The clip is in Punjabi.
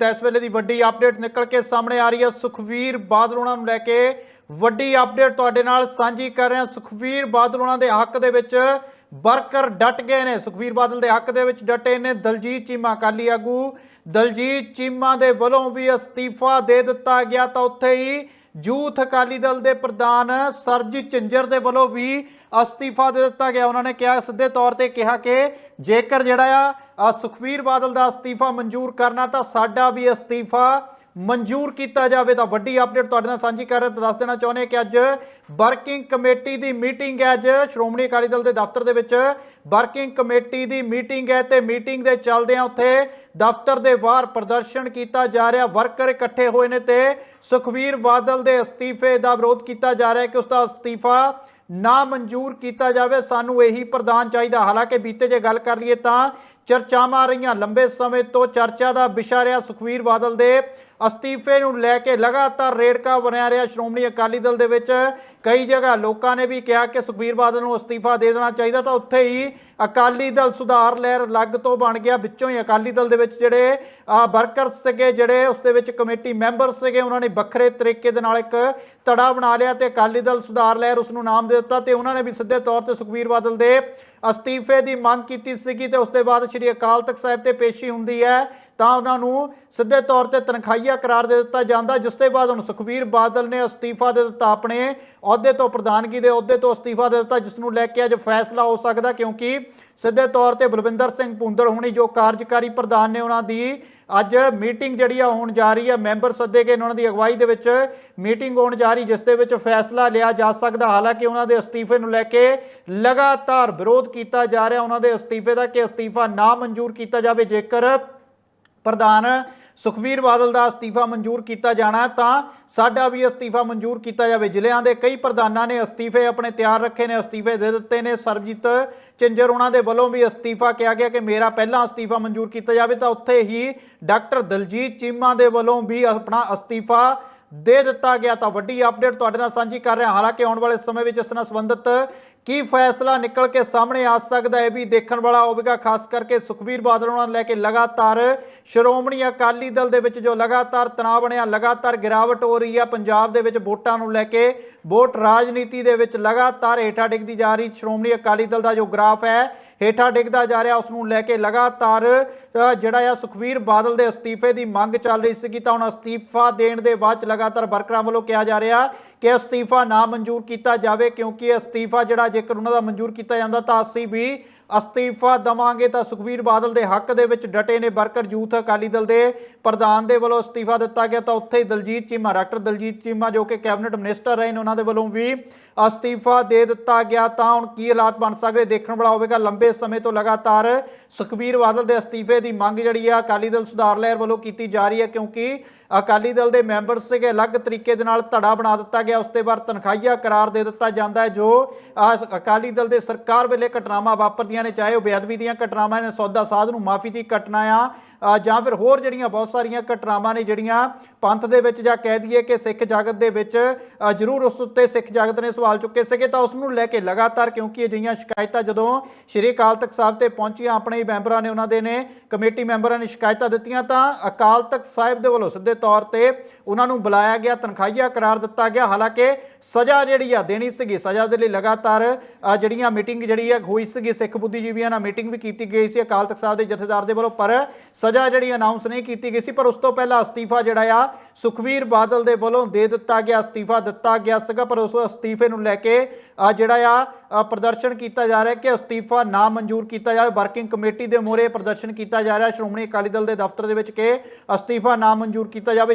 ਤਾਂ ਇਸ ਵੇਲੇ ਦੀ ਵੱਡੀ ਅਪਡੇਟ ਨਿਕਲ ਕੇ ਸਾਹਮਣੇ ਆ ਰਹੀ ਹੈ। ਸੁਖਵੀਰ ਬਾਦਲ ਉਹਨਾਂ ਨੂੰ ਲੈ ਕੇ ਵੱਡੀ ਅਪਡੇਟ ਤੁਹਾਡੇ ਨਾਲ ਸਾਂਝੀ ਕਰ ਰਹੇ। ਹਾਂ ਸੁਖਵੀਰ ਬਾਦਲ ਉਹਨਾਂ ਦੇ ਹੱਕ ਦੇ ਵਿੱਚ ਵਰਕਰ ਡਟ ਗਏ ਨੇ। ਸੁਖਵੀਰ ਬਾਦਲ ਦੇ ਹੱਕ ਦੇ ਵਿੱਚ ਡਟੇ ਨੇ ਦਲਜੀਤ ਚੀਮਾ ਅਕਾਲੀ ਆਗੂ। ਦਲਜੀਤ ਚੀਮਾ ਦੇ ਵੱਲੋਂ ਵੀ ਅਸਤੀਫਾ ਦੇ ਦਿੱਤਾ ਗਿਆ ਤਾਂ ਉੱਥੇ ਹੀ ਯੂਥ ਅਕਾਲੀ ਦਲ ਦੇ ਪ੍ਰਧਾਨ ਸਰਬਜੀਤ ਚੰਜਰ ਦੇ ਵੱਲੋਂ ਵੀ ਅਸਤੀਫਾ ਦੇ ਦਿੱਤਾ ਗਿਆ। ਉਹਨਾਂ ਨੇ ਕਿਹਾ ਸਿੱਧੇ ਤੌਰ ਤੇ ਕਿਹਾ ਕਿ ਜੇਕਰ ਜਿਹੜਾ ਆ, ਆਹ ਸੁਖਵੀਰ ਬਾਦਲ ਦਾ ਅਸਤੀਫਾ ਮਨਜ਼ੂਰ ਕਰਨਾ, ਤਾਂ ਸਾਡਾ ਵੀ ਅਸਤੀਫਾ ਮਨਜ਼ੂਰ ਕੀਤਾ ਜਾਵੇ ਤਾਂ ਵੱਡੀ ਅਪਡੇਟ ਤੁਹਾਡੇ ਨਾਲ ਸਾਂਝੀ ਕਰ ਰਹੇ ਤਾਂ ਦੱਸ ਦੇਣਾ ਚਾਹੁੰਦੇ ਕਿ ਅੱਜ ਵਰਕਿੰਗ ਕਮੇਟੀ ਦੀ ਮੀਟਿੰਗ ਹੈ ਅੱਜ ਸ਼੍ਰੋਮਣੀ ਅਕਾਲੀ ਦਲ ਦੇ ਦਫ਼ਤਰ ਦੇ ਵਿੱਚ। ਵਰਕਿੰਗ ਕਮੇਟੀ ਦੀ ਮੀਟਿੰਗ ਹੈ ਤੇ ਮੀਟਿੰਗ ਦੇ ਚੱਲਦਿਆਂ ਉੱਥੇ ਦਫ਼ਤਰ ਦੇ ਬਾਹਰ ਪ੍ਰਦਰਸ਼ਨ ਕੀਤਾ ਜਾ ਰਿਹਾ। ਵਰਕਰ ਇਕੱਠੇ ਹੋਏ ਨੇ ਤੇ ਸੁਖਵੀਰ ਬਾਦਲ ਦੇ ਅਸਤੀਫੇ ਦਾ ਵਿਰੋਧ ਕੀਤਾ ਜਾ ਰਿਹਾ ਕਿ ਉਸ ਦਾ ਅਸਤੀਫਾ ਨਾ ਮਨਜ਼ੂਰ ਕੀਤਾ ਜਾਵੇ। ਸਾਨੂੰ ਇਹੀ ਪ੍ਰਧਾਨ ਚਾਹੀਦਾ। ਹਾਲਾਂਕਿ ਬੀਤੇ ਜੇ ਗੱਲ ਕਰ ਲਈਏ ਤਾਂ ਚਰਚਾਵਾਂ ਆ ਰਹੀਆਂ। ਲੰਬੇ ਸਮੇਂ ਤੋਂ ਚਰਚਾ ਦਾ ਵਿਸ਼ਾ ਰਿਹਾ ਸੁਖਵੀਰ ਬਾਦਲ ਦੇ। ਅਸਤੀਫੇ ਨੂੰ ਲੈ ਕੇ ਲਗਾਤਾਰ ਰੇੜਕਾ ਬਣਿਆ ਰਿਹਾ। ਸ਼੍ਰੋਮਣੀ ਅਕਾਲੀ ਦਲ ਦੇ ਵਿੱਚ ਕਈ ਜਗ੍ਹਾ ਲੋਕਾਂ ਨੇ ਵੀ ਕਿਹਾ ਕਿ ਸੁਖਬੀਰ ਬਾਦਲ ਨੂੰ ਅਸਤੀਫਾ ਦੇ ਦੇਣਾ ਚਾਹੀਦਾ, ਤਾਂ ਉੱਥੇ ਹੀ ਅਕਾਲੀ ਦਲ ਸੁਧਾਰ ਲਹਿਰ ਲੱਗ ਤੋਂ ਬਣ ਗਿਆ। ਵਿੱਚੋਂ ਹੀ ਅਕਾਲੀ ਦਲ ਦੇ ਵਿੱਚ ਜਿਹੜੇ ਵਰਕਰ ਸੀਗੇ, ਜਿਹੜੇ ਉਸ ਦੇ ਵਿੱਚ ਕਮੇਟੀ ਮੈਂਬਰ ਸੀਗੇ, ਉਹਨਾਂ ਨੇ ਵੱਖਰੇ ਤਰੀਕੇ ਦੇ ਨਾਲ ਇੱਕ ਧੜਾ ਬਣਾ ਲਿਆ ਤੇ ਅਕਾਲੀ ਦਲ ਸੁਧਾਰ ਲਹਿਰ ਉਸ ਨੂੰ ਨਾਮ ਦੇ ਦਿੱਤਾ ਤੇ ਉਹਨਾਂ ਨੇ ਵੀ ਸਿੱਧੇ ਤੌਰ ਤੇ ਸੁਖਬੀਰ ਬਾਦਲ ਦੇ ਅਸਤੀਫੇ ਦੀ ਮੰਗ ਕੀਤੀ ਸੀਗੀ ਤੇ ਉਸ ਦੇ ਬਾਅਦ ਸ੍ਰੀ ਅਕਾਲ ਤਖਤ ਸਾਹਿਬ ਤੇ ਪੇਸ਼ੀ ਹੁੰਦੀ ਹੈ, ਤਾਂ ਉਹਨਾਂ ਨੂੰ ਸਿੱਧੇ ਤੌਰ ਤੇ ਤਨਖਾਹੀਆ ਕਰਾਰ ਦੇ ਦਿੱਤਾ ਜਾਂਦਾ, ਜਿਸ ਦੇ ਬਾਅਦ ਹੁਣ ਸੁਖਵੀਰ ਬਾਦਲ ਨੇ ਅਸਤੀਫਾ ਦੇ ਦਿੱਤਾ ਆਪਣੇ ਅਹੁਦੇ ਤੋਂ, ਪ੍ਰਧਾਨਗੀ ਦੇ ਅਹੁਦੇ ਤੋਂ ਅਸਤੀਫਾ ਦੇ ਦਿੱਤਾ, ਜਿਸ ਨੂੰ ਲੈ ਕੇ ਅੱਜ ਫੈਸਲਾ ਹੋ ਸਕਦਾ ਕਿਉਂਕਿ ਸਿੱਧੇ ਤੌਰ ਤੇ ਬਲਵਿੰਦਰ ਸਿੰਘ ਪੁੰਦਰ ਹੋਣੀ ਜੋ ਕਾਰਜਕਾਰੀ ਪ੍ਰਧਾਨ ਨੇ ਉਹਨਾਂ ਦੀ ਅੱਜ ਮੀਟਿੰਗ ਜਿਹੜੀ ਆ ਹੋਣ ਜਾ ਰਹੀ ਹੈ ਮੈਂਬਰ ਸੱਦੇ ਗਏ ਨੇ ਉਹਨਾਂ ਦੀ ਅਗਵਾਈ ਦੇ ਵਿੱਚ। ਮੀਟਿੰਗ ਹੋਣ ਜਾ ਰਹੀ, ਜਿਸ ਦੇ ਵਿੱਚ ਫੈਸਲਾ ਲਿਆ ਜਾ ਸਕਦਾ। ਹਾਲਾਂਕਿ ਉਹਨਾਂ ਦੇ ਅਸਤੀਫੇ ਨੂੰ ਲੈ ਕੇ ਲਗਾਤਾਰ ਵਿਰੋਧ ਕੀਤਾ ਜਾ ਰਿਹਾ। ਉਹਨਾਂ ਦੇ ਅਸਤੀਫੇ ਦਾ ਕਿ ਅਸਤੀਫਾ ਨਾ ਮਨਜ਼ੂਰ ਕੀਤਾ ਜਾਵੇ, ਜੇਕਰ ਪ੍ਰਧਾਨ ਸੁਖਵੀਰ ਬਾਦਲ ਦਾ ਅਸਤੀਫਾ ਮਨਜ਼ੂਰ ਕੀਤਾ ਜਾਣਾ ਤਾਂ ਸਾਡਾ ਵੀ ਅਸਤੀਫਾ ਮਨਜ਼ੂਰ ਕੀਤਾ ਜਾਵੇ। ਜ਼ਿਲ੍ਹਿਆਂ ਦੇ ਕਈ ਪ੍ਰਧਾਨਾਂ ਨੇ ਅਸਤੀਫੇ ਆਪਣੇ ਤਿਆਰ ਰੱਖੇ ਨੇ, ਅਸਤੀਫੇ ਦੇ ਦਿੱਤੇ ਨੇ। ਸਰਬਜੀਤ ਚਿੰਜਰ ਉਹਨਾਂ ਦੇ ਵੱਲੋਂ ਵੀ ਅਸਤੀਫਾ ਕਿਹਾ ਗਿਆ ਕਿ ਮੇਰਾ ਪਹਿਲਾਂ ਅਸਤੀਫਾ ਮਨਜ਼ੂਰ ਕੀਤਾ ਜਾਵੇ, ਤਾਂ ਉੱਥੇ ਹੀ ਡਾਕਟਰ ਦਲਜੀਤ ਚੀਮਾ ਦੇ ਵੱਲੋਂ ਵੀ ਆਪਣਾ ਅਸਤੀਫਾ ਦੇ ਦਿੱਤਾ ਗਿਆ। ਤਾਂ ਵੱਡੀ ਅਪਡੇਟ ਤੁਹਾਡੇ ਨਾਲ ਸਾਂਝੀ ਕਰ ਰਿਹਾ ਹਾਲਾਂਕਿ ਆਉਣ ਵਾਲੇ ਸਮੇਂ ਵਿੱਚ ਇਸ ਨਾਲ ਸੰਬੰਧਿਤ ਕੀ ਫੈਸਲਾ ਨਿਕਲ ਕੇ ਸਾਹਮਣੇ ਆ ਸਕਦਾ ਹੈ ਵੀ ਦੇਖਣ ਵਾਲਾ ਹੋਵੇਗਾ, ਖਾਸ ਕਰਕੇ ਸੁਖਬੀਰ ਬਾਦਲ ਉਹਨਾਂ ਨੂੰ ਲੈ ਕੇ ਲਗਾਤਾਰ ਸ਼੍ਰੋਮਣੀ ਅਕਾਲੀ ਦਲ ਦੇ ਵਿੱਚ ਜੋ ਲਗਾਤਾਰ ਤਣਾਅ ਬਣਿਆ, ਲਗਾਤਾਰ ਗਿਰਾਵਟ ਹੋ ਰਹੀ ਹੈ ਪੰਜਾਬ ਦੇ ਵਿੱਚ ਵੋਟਾਂ ਨੂੰ ਲੈ ਕੇ ਵੋਟ ਰਾਜਨੀਤੀ ਦੇ ਵਿੱਚ ਲਗਾਤਾਰ ਹੇਠਾਂ ਡਿੱਗਦੀ ਜਾ ਰਹੀ, ਸ਼੍ਰੋਮਣੀ ਅਕਾਲੀ ਦਲ ਦਾ ਜੋ ਗ੍ਰਾਫ ਹੈ, ਹੇਠਾਂ ਡਿੱਗਦਾ ਜਾ ਰਿਹਾ, ਉਸ ਨੂੰ ਲੈ ਕੇ ਲਗਾਤਾਰ ਜਿਹੜਾ ਆ ਸੁਖਵੀਰ ਬਾਦਲ ਦੇ ਅਸਤੀਫੇ ਦੀ ਮੰਗ ਚੱਲ ਰਹੀ ਸੀਗੀ, ਤਾਂ ਹੁਣ ਅਸਤੀਫਾ ਦੇਣ ਦੇ ਬਾਅਦ 'ਚ ਲਗਾਤਾਰ ਵਰਕਰਾਂ ਵੱਲੋਂ ਕਿਹਾ ਜਾ ਰਿਹਾ ਕਿ ਅਸਤੀਫਾ ਨਾ ਮਨਜ਼ੂਰ ਕੀਤਾ ਜਾਵੇ, ਕਿਉਂਕਿ ਅਸਤੀਫਾ ਜਿਹੜਾ ਜੇਕਰ ਉਹਨਾਂ ਦਾ ਮਨਜ਼ੂਰ ਕੀਤਾ ਜਾਂਦਾ ਤਾਂ ਅਸੀਂ ਵੀ ਅਸਤੀਫਾ ਦਵਾਂਗੇ ਤਾਂ ਸੁਖਬੀਰ ਬਾਦਲ ਦੇ ਹੱਕ ਦੇ ਵਿੱਚ ਡਟੇ ਨੇ ਵਰਕਰ ਯੂਥ ਅਕਾਲੀ ਦਲ ਦੇ ਪ੍ਰਧਾਨ ਦੇ ਵੱਲੋਂ ਅਸਤੀਫਾ ਦਿੱਤਾ ਗਿਆ ਤਾਂ ਉੱਥੇ ਹੀ ਦਲਜੀਤ ਚੀਮਾ, ਡਾਕਟਰ ਦਲਜੀਤ ਚੀਮਾ ਜੋ ਕਿ ਕੈਬਨਿਟ ਮਿਨਿਸਟਰ ਰਹੇ ਨੇ, ਉਹਨਾਂ ਦੇ ਵੱਲੋਂ ਵੀ ਅਸਤੀਫਾ ਦੇ ਦਿੱਤਾ ਗਿਆ ਤਾਂ ਹੁਣ ਕੀ ਹਾਲਾਤ ਬਣ ਸਕਦੇ, ਦੇਖਣ ਵਾਲਾ ਹੋਵੇਗਾ ਲੰਬੇ ਸਮੇਂ ਤੋਂ ਲਗਾਤਾਰ ਸੁਖਬੀਰ ਬਾਦਲ ਦੇ ਅਸਤੀਫੇ ਦੀ ਮੰਗ ਜਿਹੜੀ ਆ ਅਕਾਲੀ ਦਲ ਸੁਧਾਰ ਲਹਿਰ ਵੱਲੋਂ ਕੀਤੀ ਜਾ ਰਹੀ ਹੈ ਕਿਉਂਕਿ ਅਕਾਲੀ ਦਲ ਦੇ ਮੈਂਬਰ ਸੀਗੇ, ਅਲੱਗ ਤਰੀਕੇ ਦੇ ਨਾਲ ਧੜਾ ਬਣਾ ਦਿੱਤਾ ਗਿਆ, ਉਸ ਤੇ ਬਾਅਦ ਤਨਖਾਹੀਆ ਕਰਾਰ ਦੇ ਦਿੱਤਾ ਜਾਂਦਾ ਹੈ ਜੋ ਅਕਾਲੀ ਦਲ ਦੇ ਸਰਕਾਰ ਵੇਲੇ ਘਟਨਾਵਾਂ ਵਾਪਰਦੀਆਂ ਨੇ, ਚਾਹੇ ਉਹ ਬੇਅਦਬੀ ਦੀਆਂ ਘਟਨਾਵਾਂ ਨੇ, ਸੌਦਾ ਸਾਧ ਨੂੰ ਮਾਫੀ ਦੀ ਘਟਨਾ ਆ ਜਾਂ ਫਿਰ ਹੋਰ ਜਿਹੜੀਆਂ ਬਹੁਤ ਸਾਰੀਆਂ ਘਟਨਾਵਾਂ ਨੇ, ਜਿਹੜੀਆਂ ਪੰਥ ਦੇ ਵਿੱਚ ਜਾਂ ਕਹਿ ਦਈਏ ਕਿ ਸਿੱਖ ਜਗਤ ਦੇ ਵਿੱਚ ਜ਼ਰੂਰ ਉਸ ਉੱਤੇ ਸਿੱਖ ਜਗਤ ਨੇ ਸਵਾਲ ਚੁੱਕੇ ਸੀਗੇ, ਤਾਂ ਉਸ ਨੂੰ ਲੈ ਕੇ ਲਗਾਤਾਰ ਕਿਉਂਕਿ ਅਜਿਹੀਆਂ ਸ਼ਿਕਾਇਤਾਂ ਜਦੋਂ ਸ਼੍ਰੀ ਅਕਾਲ ਤਖਤ ਸਾਹਿਬ ਤੇ ਪਹੁੰਚੀਆਂ, ਆਪਣੇ ਹੀ ਮੈਂਬਰਾਂ ਨੇ ਉਹਨਾਂ ਦੇ ਨੇ, ਕਮੇਟੀ ਮੈਂਬਰਾਂ ਨੇ ਸ਼ਿਕਾਇਤਾਂ ਦਿੱਤੀਆਂ, ਤਾਂ ਅਕਾਲ ਤਖਤ ਸਾਹਿਬ ਦੇ ਵੱਲੋਂ ਸਿੱਧੇ ਤੌਰ ਤੇ ਉਹਨਾਂ ਨੂੰ ਬੁਲਾਇਆ ਗਿਆ, ਤਨਖਾਹੀਆ ਕਰਾਰ ਦਿੱਤਾ ਗਿਆ, ਹਾਲਾਂਕਿ ਸਜ਼ਾ ਜਿਹੜੀ ਆ ਦੇਣੀ ਸੀਗੀ, ਸਜ਼ਾ ਦੇ ਲਈ ਲਗਾਤਾਰ ਜਿਹੜੀਆਂ ਮੀਟਿੰਗ ਜਿਹੜੀ ਆ ਹੋਈ ਸੀਗੀ ਸਿੱਖ ਬੁੱਧੀਜੀਵੀਆਂ ਨਾਲ ਮੀਟਿੰਗ ਵੀ ਕੀਤੀ ਗਈ ਸੀ, ਅਕਾਲ ਤਖਤ ਸਾਹਿਬ ਦੇ ਜਥੇਦਾਰ ਦੇ ਵੱਲੋਂ, ਪਰ ਸਜ਼ਾ ਜਿਹੜੀ ਅਨਾਉਂਸ ਨਹੀਂ ਕੀਤੀ ਗਈ ਸੀ, ਪਰ ਉਸ ਤੋਂ ਪਹਿਲਾਂ ਅਸਤੀਫਾ ਜਿਹੜਾ ਆ, ਸੁਖਵੀਰ ਬਾਦਲ ਦੇ ਵੱਲੋਂ ਦੇ ਦਿੱਤਾ ਗਿਆ, ਅਸਤੀਫਾ ਦਿੱਤਾ ਗਿਆ ਸੀਗਾ, ਪਰ ਉਸ ਅਸਤੀਫੇ ਨੂੰ ਲੈ ਕੇ ਜਿਹੜਾ ਆ ਪ੍ਰਦਰਸ਼ਨ ਕੀਤਾ ਜਾ ਰਿਹਾ ਕਿ ਅਸਤੀਫਾ ਨਾ ਮਨਜ਼ੂਰ ਕੀਤਾ ਜਾਵੇ, ਵਰਕਿੰਗ ਕਮੇਟੀ ਦੇ ਮੋਹਰੇ ਪ੍ਰਦਰਸ਼ਨ ਕੀਤਾ ਜਾ ਰਿਹਾ, ਸ਼੍ਰੋਮਣੀ ਅਕਾਲੀ ਦਲ ਦੇ ਦਫ਼ਤਰ ਦੇ ਵਿੱਚ ਕਿ ਅਸਤੀਫਾ ਨਾ ਮਨਜ਼ੂਰ ਕੀਤਾ ਜਾਵੇ